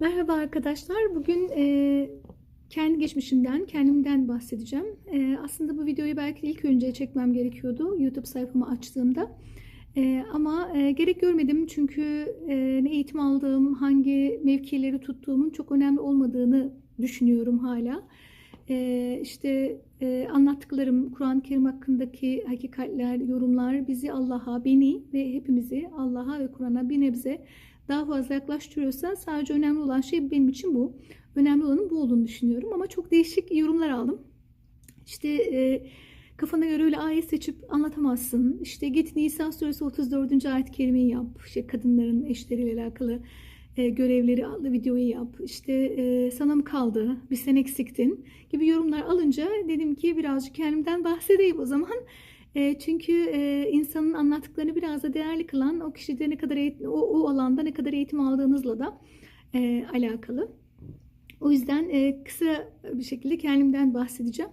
Merhaba arkadaşlar. Bugün e, kendi geçmişimden, kendimden bahsedeceğim. E, aslında bu videoyu belki ilk önce çekmem gerekiyordu YouTube sayfamı açtığımda. E, ama e, gerek görmedim çünkü e, ne eğitim aldığım, hangi mevkileri tuttuğumun çok önemli olmadığını düşünüyorum hala. E, işte e, anlattıklarım, Kur'an-ı Kerim hakkındaki hakikatler, yorumlar bizi Allah'a, beni ve hepimizi Allah'a ve Kur'an'a bir nebze daha fazla yaklaştırıyorsa sadece önemli olan şey benim için bu. Önemli olanın bu olduğunu düşünüyorum ama çok değişik yorumlar aldım. İşte e, kafana göre öyle ayet seçip anlatamazsın. İşte git Nisa suresi 34. ayet kerimeyi yap. İşte kadınların eşleriyle alakalı e, görevleri adlı videoyu yap. İşte e, sana mı kaldı? Bir sen eksiktin gibi yorumlar alınca dedim ki birazcık kendimden bahsedeyim o zaman. E, çünkü e, insanın anlattıklarını biraz da değerli kılan o kişide ne kadar eğitim, o, o alanda ne kadar eğitim aldığınızla da alakalı. O yüzden kısa bir şekilde kendimden bahsedeceğim.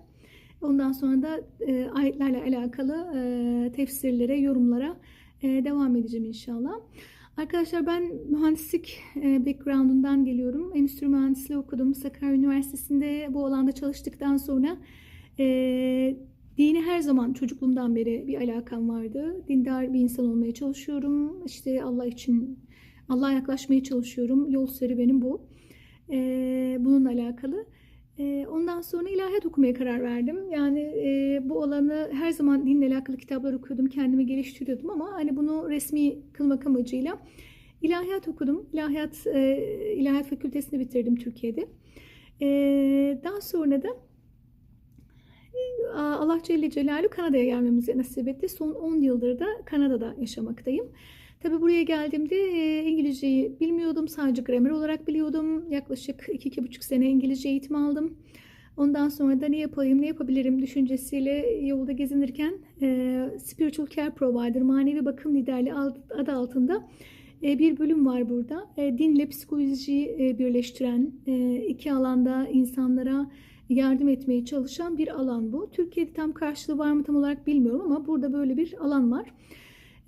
Ondan sonra da e, ayetlerle alakalı e, tefsirlere, yorumlara e, devam edeceğim inşallah. Arkadaşlar ben mühendislik e, background'undan geliyorum. Endüstri mühendisliği okudum. Sakarya Üniversitesi'nde bu alanda çalıştıktan sonra e, Dini her zaman çocukluğumdan beri bir alakam vardı. Dindar bir insan olmaya çalışıyorum. İşte Allah için Allah'a yaklaşmaya çalışıyorum. Yol serüvenim bu. Ee, bununla alakalı. Ondan sonra ilahiyat okumaya karar verdim. Yani e, bu alanı her zaman dinle alakalı kitaplar okuyordum. Kendimi geliştiriyordum ama hani bunu resmi kılmak amacıyla ilahiyat okudum. İlahiyat, e, ilahiyat fakültesini bitirdim Türkiye'de. E, daha sonra da Allah Celle Celaluhu Kanada'ya gelmemizi nasip etti. Son 10 yıldır da Kanada'da yaşamaktayım. Tabi buraya geldiğimde İngilizceyi bilmiyordum. Sadece gramer olarak biliyordum. Yaklaşık 2-2,5 sene İngilizce eğitim aldım. Ondan sonra da ne yapayım, ne yapabilirim düşüncesiyle yolda gezinirken e, Spiritual Care Provider, manevi bakım liderliği adı altında e, bir bölüm var burada. E, dinle psikolojiyi e, birleştiren e, iki alanda insanlara yardım etmeye çalışan bir alan bu. Türkiye'de tam karşılığı var mı tam olarak bilmiyorum ama burada böyle bir alan var.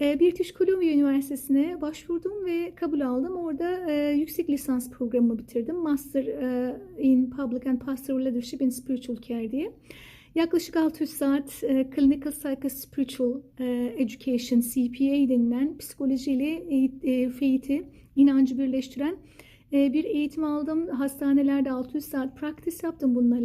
Ee, British Columbia Üniversitesi'ne başvurdum ve kabul aldım. Orada e, yüksek lisans programı bitirdim. Master e, in Public and Pastoral Leadership in Spiritual Care diye. Yaklaşık 600 saat e, Clinical Psycho-Spiritual Education, CPA denilen psikolojiyle feyti, inancı birleştiren bir eğitim aldım. Hastanelerde 600 saat praktis yaptım bununla